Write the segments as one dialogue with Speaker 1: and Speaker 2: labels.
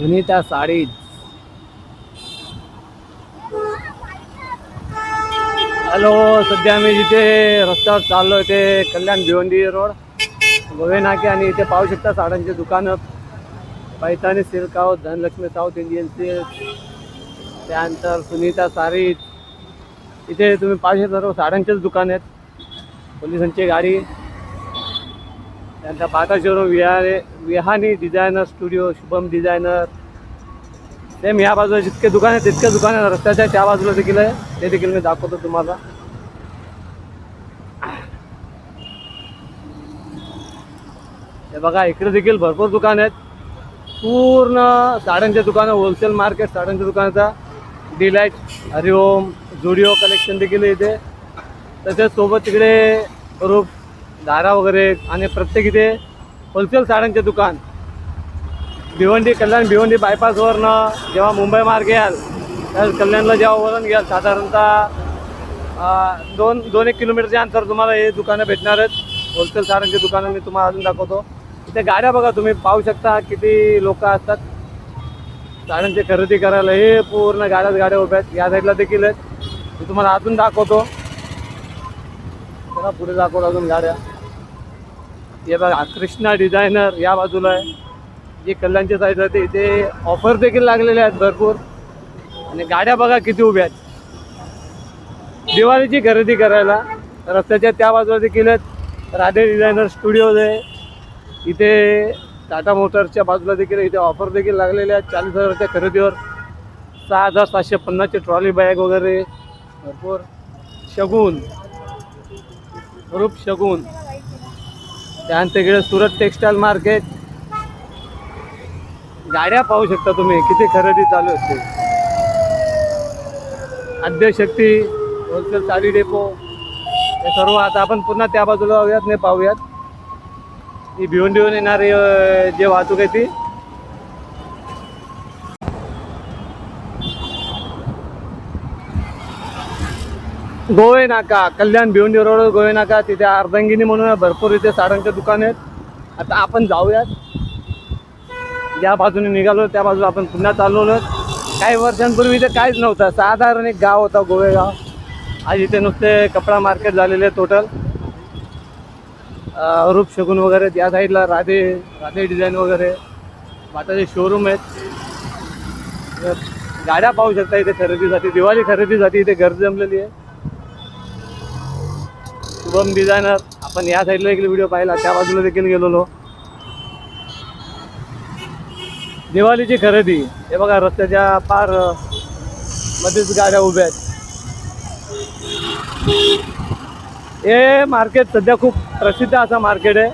Speaker 1: Sunita sarees hello सध्या मी जिथे रस्त्यावर चाललो आहे ते कल्याण भिवंडी रोड. गोवेनाके आणि इथे पाहू शकता साड्यांचे दुकानं. Paithani silk house Dhanalakshmi south Indian silk. त्यानंतर सुनीता सारीज इथे तुम्ही पाहू शकता सर्व साड्यांचेच दुकान आहेत. पोलिसांची गाडी. त्यांचा बाटा विहारे विहानी designer studio Shubham designer same ह्या बाजूला जितके दुकान आहे तितके दुकान आहे रस्त्याच्या त्या बाजूला देखील आहे. ते देखील मी दाखवतो तुम्हाला. हे बघा इकडे देखील भरपूर दुकान आहेत. पूर्ण साड्यांचे दुकानं होलसेल मार्केट साड्यांच्या दुकानाचा. डिलाईट हरिओम जुडिओ कलेक्शन देखील इथे. तसेच सोबत तिकडे रूप दारा वगैरे आणि प्रत्येक इथे होलसेल साड्यांचे दुकान. भिवंडी कल्याण भिवंडी बायपासवरनं जेव्हा मुंबई मार्ग याल तर कल्याणला जेव्हा वळण घ्याल साधारणतः दोन दोन एक किलोमीटरचे अंतर तुम्हाला हे दुकानं भेटणार आहेत. होलसेल साड्यांची दुकानं मी तुम्हाला अजून दाखवतो. इथे गाड्या बघा तुम्ही पाहू शकता किती लोक असतात. साड्यांची खरेदी करायला हे पूर्ण गाड्याच गाड्या उभ्या आहेत. या साईडला देखील आहेत. मी तुम्हाला अजून दाखवतो. चला पुढे दाखवतो अजून गाड्या. हे बघा कृष्णा डिझायनर या बाजूला आहे. जे कल्याणच्या साईडला ते इथे ऑफर देखील लागलेले आहेत भरपूर. आणि गाड्या बघा किती उभ्या आहेत. दिवाळीची खरेदी करायला रस्त्याच्या त्या बाजूला देखील आहेत. राधे डिझायनर स्टुडिओज आहे. इथे टाटा मोटर्सच्या बाजूला देखील इथे ऑफर देखील लागलेले आहेत. चाळीस हजाराच्या खरेदीवर सहा हजार सातशे पन्नासची ट्रॉली बॅग वगैरे. भरपूर. शगून. रूप शगून. त्यानंतर इकडे सुरत टेक्स्टाईल मार्केट गाड्या पाहू शकता तुम्ही किती खरेदी चालू असते. आद्यशक्ती होलसेल साडी डेपो हे सर्व आता आपण पुन्हा त्या बाजूला जाऊयात नाही पाहूयात. ही भिवंडीहून येणारी जे वाहतूक आहे ती. गोवे नाका कल्याण भिवंडी रोड गोवे नाका तिथे अर्धांगिनी म्हणून भरपूर इथे साड्यांचे दुकान आहेत. आता आपण जाऊयात. ज्या बाजूने निघालो त्या बाजूला आपण पुन्हा चाललो काही वर्षांपूर्वी इथे काहीच नव्हतं. साधारण एक गाव होता गोवेगाव. आज इथे नुसते कपडा मार्केट झालेले टोटल रूप शगुन वगैरे या साईडला राधे राधे डिझाईन वगैरे. माताचे शोरूम आहेत. गाड्या पाहू शकता इथे खरेदीसाठी. दिवाळी खरेदीसाठी इथे गर्दी जमलेली आहे. शुभम डिझायनर आपण या साईडला देखील व्हिडिओ पाहिला. त्या बाजूला देखील गेलेलो. दिवाळीची खरेदी. हे बघा रस्त्याच्या पार मध्येच गाड्या उभ्या आहेत. हे मार्केट सध्या खूप प्रसिद्ध असं मार्केट आहे.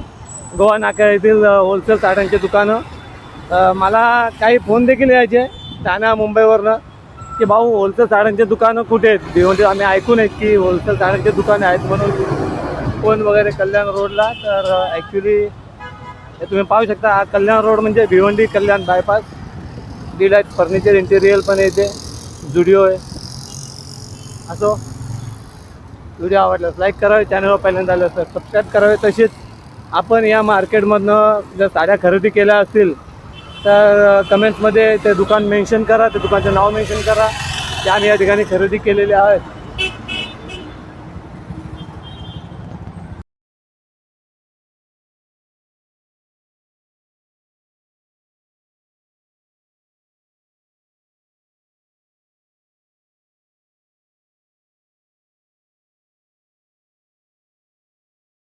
Speaker 1: गोवा नाका येथील होलसेल साड्यांचे दुकानं. मला काही फोन देखील यायचे. ठाणा मुंबईवरनं. की भाऊ होलसेल साड्यांचे दुकानं कुठे आहेत? भिवंडी म्हणजे आम्ही ऐकून आहेत की होलसेल साड्यांचे दुकानं आहेत म्हणून. फोन वगैरे कल्याण रोडला तर ॲक्च्युली हे तुम्ही पाहू शकता हा कल्याण रोड म्हणजे Bhiwandi Kalyan bypass delight furniture interior पण येते जुडिओ आहे. असो. व्हिडिओ आवडल्यास लाईक करावे चॅनलवर पहिल्यांदा आलं तर सबस्क्राईब करावे. तसेच आपण या मार्केटमधनं जर साड्या खरेदी केल्या असतील तर कमेंट्समध्ये ते दुकान मेन्शन करा ते दुकानचं नाव मेन्शन करा. की आम्ही या ठिकाणी खरेदी केलेली आहेत